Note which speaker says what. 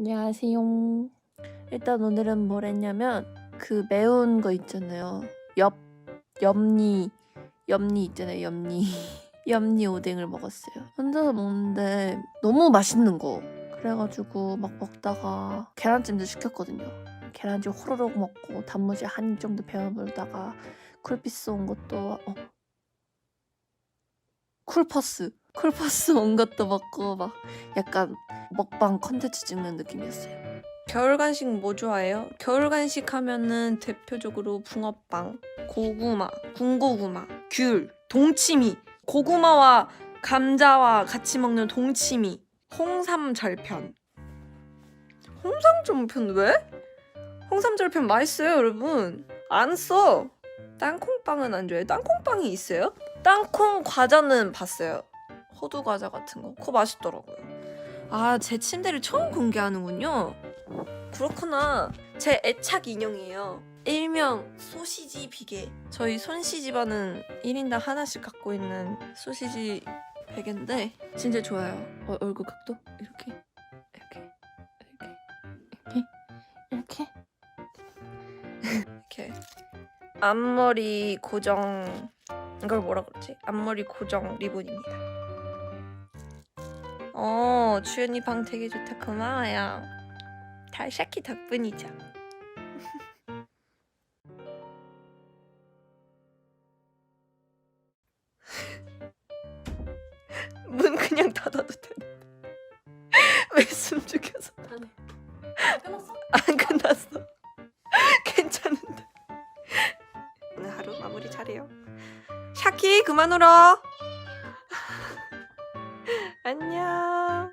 Speaker 1: 안녕하세요. 일단 오늘은 뭘 했냐면 그 매운 거 있잖아요. 엽 엽니 엽니 있잖아요. 엽니 엽니 오뎅을 먹었어요. 혼자서 먹는데 너무 맛있는 거. 그래가지고 막 먹다가 계란찜도 시켰거든요. 계란찜 호로록 먹고 단무지 한 입 정도 베어 물다가 쿨피스 온 것도 어 쿨퍼스 쿨퍼스 온 것도 먹고 막 약간 먹방 컨텐츠 찍는 느낌이었어요.
Speaker 2: 겨울 간식 뭐 좋아해요? 겨울 간식 하면은 대표적으로 붕어빵, 고구마, 군고구마, 귤, 동치미, 고구마와 감자와 같이 먹는 동치미, 홍삼 절편. 홍삼 절편 왜? 홍삼 절편 맛있어요, 여러분. 안 써. 땅콩빵은 안 좋아해요. 땅콩빵이 있어요? 땅콩 과자는 봤어요. 호두 과자 같은 거. 그거 맛있더라고요. 아, 제 침대를 처음 공개하는군요. 그렇구나. 제 애착 인형이에요. 일명 소시지 비계. 저희 손씨 집안은 1인당 하나씩 갖고 있는 소시지 베개인데 진짜 좋아요. 어, 얼굴 각도 이렇게 이렇게 이렇게 이렇게 이렇게 이렇게 앞머리 고정 이걸 뭐라 그러지? 앞머리 고정 리본입니다. 어, 주연이 방 되게 좋다. 고마워요. 다 샤키 덕분이죠. 문 그냥 닫아도 되는데. 왜숨 죽여서 닫아?
Speaker 1: 끝났어?
Speaker 2: 안 끝났어. 괜찮은데. 오늘 하루 마무리 잘해요. 샤키 그만 울어. 안녕.